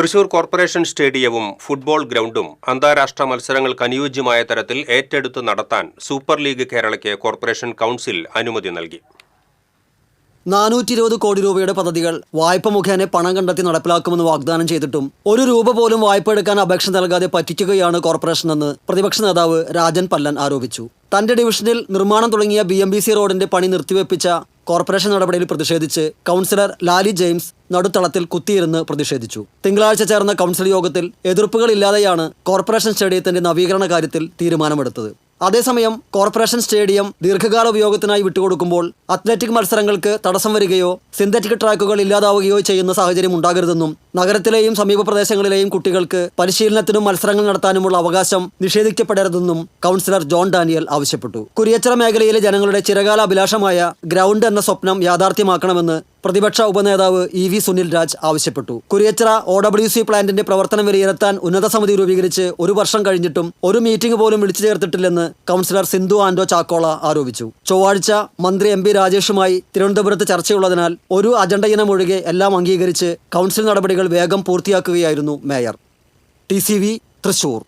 Thrissur corporation സ്റ്റേഡിയവും football ഗ്രൗണ്ടും അന്താരാഷ്ട്ര മത്സരങ്ങൾക്ക് അനുയോജ്യമായ തരത്തിൽ ഏറ്റെടുത്ത് നടത്താൻ സൂപ്പർ ലീഗ് കേരളയ്ക്ക് കോർപ്പറേഷൻ കൗൺസിൽ അനുമതി നൽകി. നാനൂറ്റി ഇരുപത് കോടി രൂപയുടെ പദ്ധതികൾ വായ്പ മുഖേന പണം കണ്ടെത്തി നടപ്പിലാക്കുമെന്ന് വാഗ്ദാനം ചെയ്തിട്ടും ഒരു രൂപ പോലും വായ്പ എടുക്കാൻ അപേക്ഷ നൽകാതെ പറ്റിക്കുകയാണ് കോർപ്പറേഷനെന്ന് പ്രതിപക്ഷ നേതാവ് രാജൻ പല്ലൻ ആരോപിച്ചു. തന്റെ ഡിവിഷനിൽ നിർമ്മാണം തുടങ്ങിയ ബി റോഡിന്റെ പണി നിർത്തിവെപ്പിച്ച കോർപ്പറേഷൻ നടപടിയിൽ പ്രതിഷേധിച്ച് കൗൺസിലർ ലാലി ജെയിംസ് നടുത്തളത്തിൽ കുത്തിയിരുന്ന് പ്രതിഷേധിച്ചു. തിങ്കളാഴ്ച ചേർന്ന കൗൺസിൽ യോഗത്തിൽ എതിർപ്പുകളില്ലാതെയാണ് കോർപ്പറേഷൻ സ്റ്റേഡിയത്തിന്റെ നവീകരണ കാര്യത്തിൽ തീരുമാനമെടുത്തത്. അതേസമയം കോർപ്പറേഷൻ സ്റ്റേഡിയം ദീർഘകാല ഉപയോഗത്തിനായി വിട്ടുകൊടുക്കുമ്പോൾ അത്ലറ്റിക് മത്സരങ്ങൾക്ക് തടസ്സം വരികയോ സിന്തറ്റിക് ട്രാക്കുകൾ ഇല്ലാതാവുകയോ ചെയ്യുന്ന സാഹചര്യം ഉണ്ടാകരുതെന്നും നഗരത്തിലെയും സമീപ പ്രദേശങ്ങളിലെയും കുട്ടികൾക്ക് പരിശീലനത്തിനും മത്സരങ്ങൾ നടത്താനുമുള്ള അവകാശം നിഷേധിക്കപ്പെടരുതെന്നും കൗൺസിലർ ജോൺ ഡാനിയൽ ആവശ്യപ്പെട്ടു. കുരിയച്ചിറ മേഖലയിലെ ജനങ്ങളുടെ ചിരകാല അഭിലാഷമായ ഗ്രൗണ്ട് എന്ന സ്വപ്നം യാഥാർത്ഥ്യമാക്കണമെന്ന് പ്രതിപക്ഷ ഉപനേതാവ് ഇ വി സുനിൽ രാജ് ആവശ്യപ്പെട്ടു. കുരിയച്ചിറ ഒ ഡബ്ല്യു സി പ്ലാന്റിന്റെ പ്രവർത്തനം വിലയിരുത്താൻ ഉന്നത സമിതി രൂപീകരിച്ച് ഒരു വർഷം കഴിഞ്ഞിട്ടും ഒരു മീറ്റിംഗ് പോലും വിളിച്ചു ചേർത്തിട്ടില്ലെന്ന് കൗൺസിലർ സിന്ധു ആന്റോ ചാക്കോള ആരോപിച്ചു. ചൊവ്വാഴ്ച മന്ത്രി എം പി രാജേഷുമായി തിരുവനന്തപുരത്ത് ചർച്ചയുള്ളതിനാൽ ഒരു അജണ്ട ഇനം ഒഴികെ എല്ലാം അംഗീകരിച്ച് കൗൺസിൽ നടപടികൾ വേഗം പൂർത്തിയാക്കുകയായിരുന്നു മേയർ. ടി തൃശൂർ.